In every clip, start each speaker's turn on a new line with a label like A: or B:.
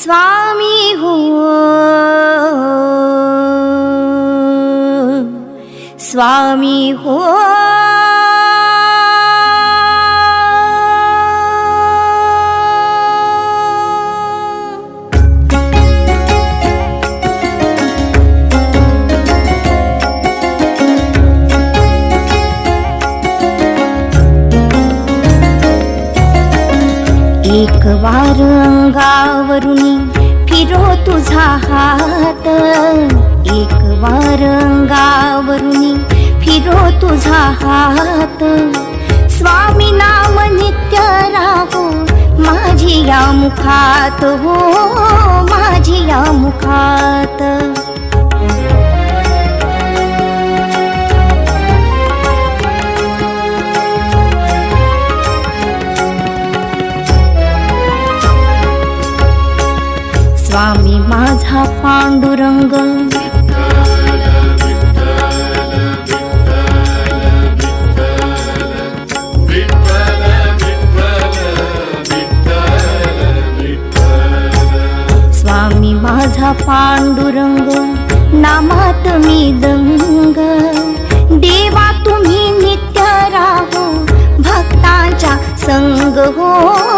A: स्वामी हो स्वामी हो एक वार अंगावरुनी फिरो तुझा हात. एक वार अंगावरुनी फिरो तुझा हात. स्वामी नाम नित्य राहो माझी या मुखात हो माझी या मुखात. पांडुरंग स्वामी माझा पांडुरंग नामात मी दंग। देवा तुम्ही नित्य राहो भक्तांच्या संग हो।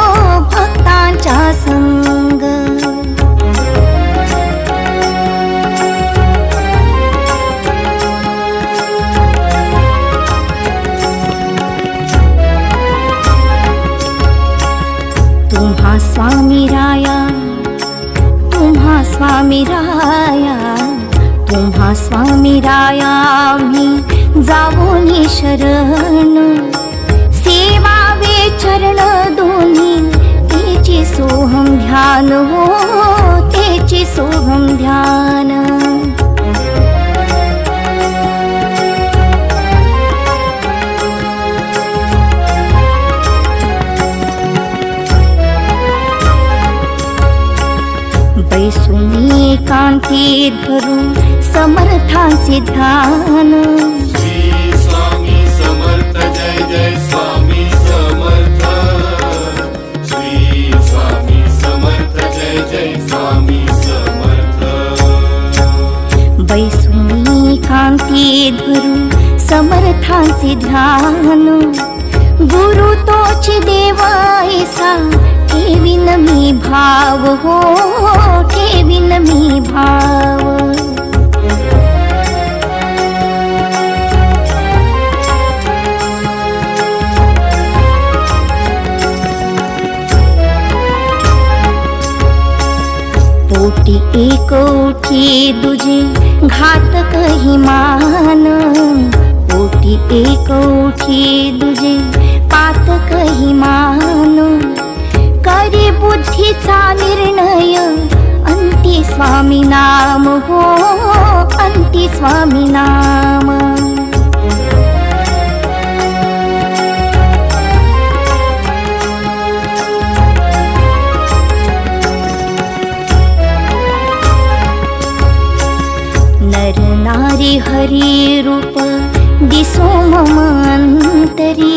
A: तुम्हा स्वामी राया तुम्हा स्वामी राया तुम्हा स्वामी राया मी जावोनी शरण. सेवावे चरण दोन्ही तिची सोहम ध्यान हो बैसुनी कांती धरून समर्थांचे ध्यान
B: श्री स्वामी समर्थ जय जय स्वामी समर्थ. श्री स्वामी समर्थ जय स्वामी समर्थ.
A: बैसुनी ध्यान गुरु तोच देवायसा ठेवीन मी भाव हो. ठेवीन मी भाव. पोटी एकोठी दुजे घातक हिमान पोटी एकोठी दुजे पातक हिमान करी बुद्धीचा निर्णय अंती स्वामी नाम हो अंती स्वामी नाम नर नारी हरी रूप दिसो मम अंतरी